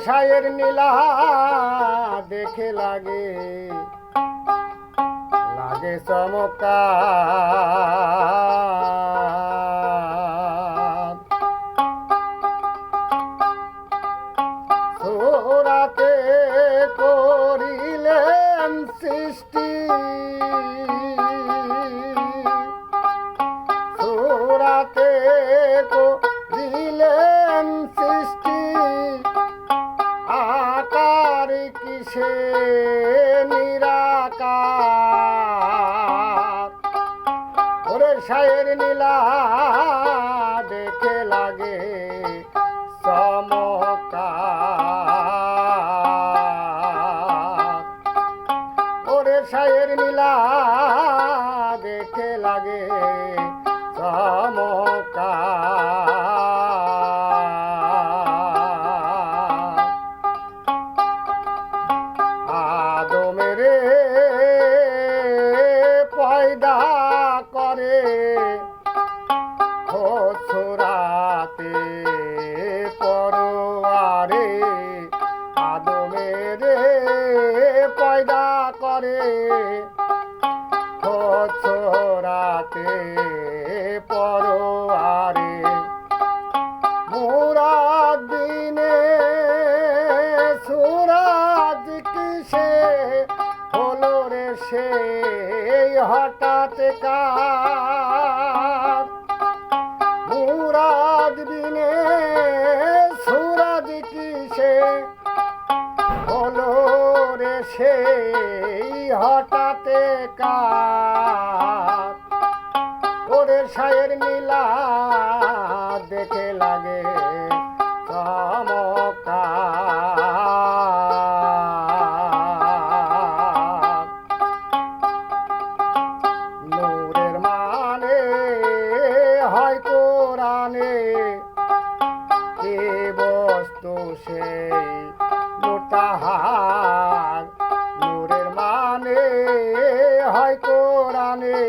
সায়ের নীলা দেখে লাগে। লাগে চমৎকার। সোরাতে করিলেন সৃষ্টি। সোরাতে করিলেন সৃষ্টি। আকার কিসে নিরাকার? ওরে শায়ের নীলা দেখে লাগে চমৎকার ওরে শায়ের নীলা পয়দা করে। ছোরাতে পরোয়ারে আদমেরে পয়দা করে। ছোরাতে রে সে হঠাৎ কার শায়ের নীলা দেখে লাগে নূরের মানে বস্তু সেই নোটাহার নূরের মানে হয় কোরআনে।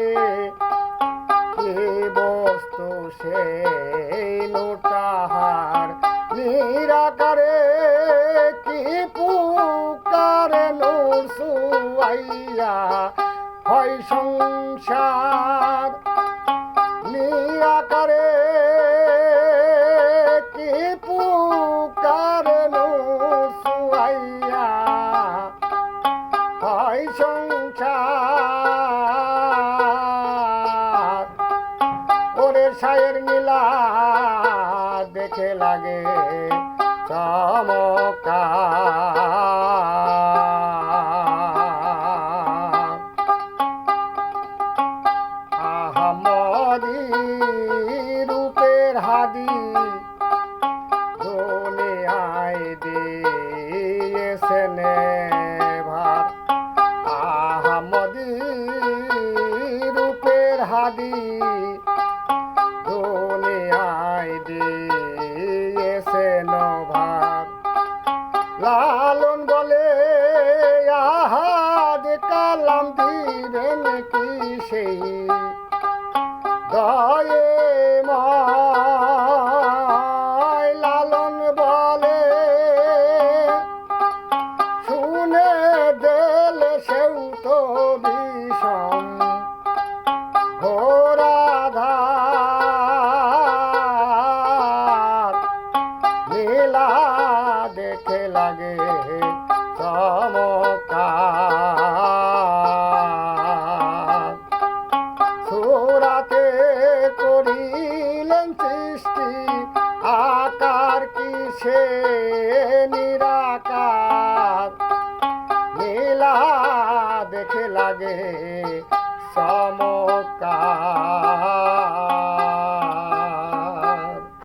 কি বস্তু সেই নোটাহার নিরাকারে কি পুকারে নূর সুয়াইয়া? হয় সংসার সায়ের নীলা দেখে লাগে চমৎকার। আহমদি রূপের হাদি রূপের হাদি দিয়েছেন ভাব। লালন বলে আহাদ কালাম দিবেন কি সেই দয়ে সৃষ্টি আকার কিসে নিরাকার? নীলা দেখে লাগে চমৎকার